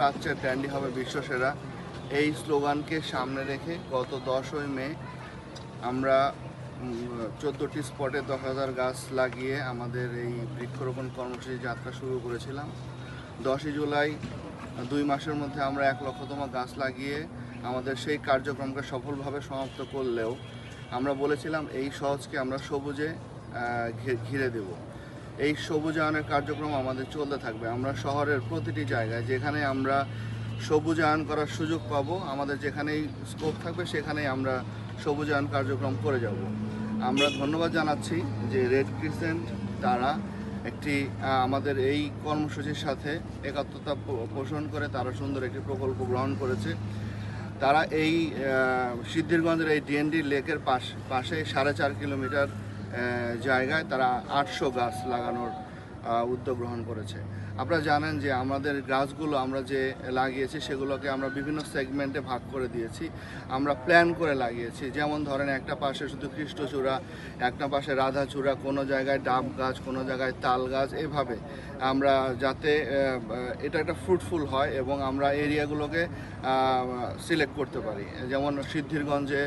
প্রাচ্যের ক্যান্ডি হবে বিশ্বসেরা। এই স্লোগানকে সামনে রেখে গত দশই মে আমরা চোদ্দোটি স্পটে দশ হাজার গাছ লাগিয়ে আমাদের এই বৃক্ষরোপণ কর্মসূচি যাত্রা শুরু করেছিলাম। দশই জুলাই, দুই মাসের মধ্যে আমরা এক লক্ষতম গাছ লাগিয়ে আমাদের সেই কার্যক্রমকে সফলভাবে সমাপ্ত করলেও আমরা বলেছিলাম, এই সহজকে আমরা সবুজে ঘিরে দেব। এই সবুজায়নের কার্যক্রম আমাদের চলতে থাকবে। আমরা শহরের প্রতিটি জায়গায় যেখানে আমরা সবুজায়ন করার সুযোগ পাবো, আমাদের যেখানেই স্কোপ থাকবে সেখানেই আমরা সবুজায়ন কার্যক্রম করে যাব। আমরা ধন্যবাদ জানাচ্ছি যে রেড ক্রিসেন্ট তারা একটি আমাদের এই কর্মসূচির সাথে একাত্মতা পোষণ করে তারা সুন্দর একটি প্রকল্প গ্রহণ করেছে। তারা এই সিদ্ধিরগঞ্জের এই ডিএনডি লেকের পাশ, পাশে সাড়ে চার কিলোমিটার জায়গায় তারা আটশো গাছ লাগানোর উদ্যোগ গ্রহণ করেছে। আপনারা জানেন যে আমাদের গাছগুলো আমরা যে লাগিয়েছি, সেগুলোকে আমরা বিভিন্ন সেগমেন্টে ভাগ করে দিয়েছি। আমরা প্ল্যান করে লাগিয়েছি। যেমন ধরেন, একটা পাশে শুধু কৃষ্ণচূড়া একটা পাশে রাধাচূড়া, কোনো জায়গায় ডাব গাছ, কোনো জায়গায় তাল গাছ, এভাবে আমরা যাতে এটা একটা ফ্রুটফুল হয় এবং আমরা এরিয়াগুলোকে সিলেক্ট করতে পারি। যেমন সিদ্ধিরগঞ্জে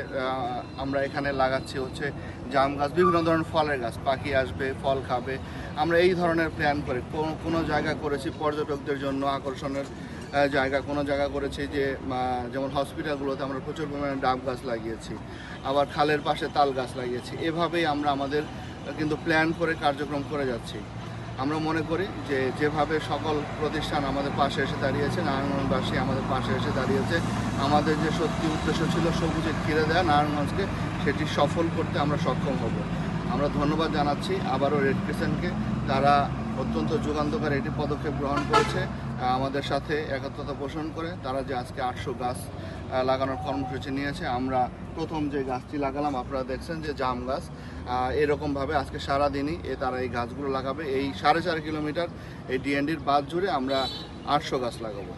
আমরা এখানে লাগাচ্ছি হচ্ছে জাম গাছ, বিভিন্ন ধরনের ফলের গাছ। পাখি আসবে, ফল খাবে। আমরা এই ধরনের প্ল্যান করে। কোনো কোনো জায়গা করেছি পর্যটকদের জন্য আকর্ষণের জায়গা। কোনো জায়গা করেছি যে যেমন হসপিটালগুলোতে আমরা প্রচুর পরিমাণে ডাব গাছ লাগিয়েছি। আবার খালের পাশে তাল গাছ লাগিয়েছি। এভাবেই আমরা আমাদের, কিন্তু প্ল্যান করে কার্যক্রম করে যাচ্ছি। আমরা মনে করি যে, যেভাবে সকল প্রতিষ্ঠান আমাদের পাশে এসে দাঁড়িয়েছে, নারায়ণগঞ্জবাসী আমাদের পাশে এসে দাঁড়িয়েছে, আমাদের যে সত্যি উদ্দেশ্য ছিল সবুজে ঘিরে দেওয়া নারায়ণগঞ্জকে সেটি সফল করতে আমরা সক্ষম হব। আমরা ধন্যবাদ জানাচ্ছি আবারও রেড ক্রিসেন্টকে তারা অত্যন্ত যুগান্তকার এটি পদক্ষেপ গ্রহণ করেছে আমাদের সাথে একাত্মতা পোষণ করে। তারা যে আজকে আটশো গাছ লাগানোর কর্মসূচি নিয়েছে, আমরা প্রথম যে গাছটি লাগালাম, আপনারা দেখছেন যে জাম গাছ এরকমভাবে আজকে সারাদিনই এ তারা এই গাছগুলো লাগাবে। এই সাড়ে চার কিলোমিটার এই ডিএনডির বাদ জুড়ে আমরা আটশো গাছ লাগাবো।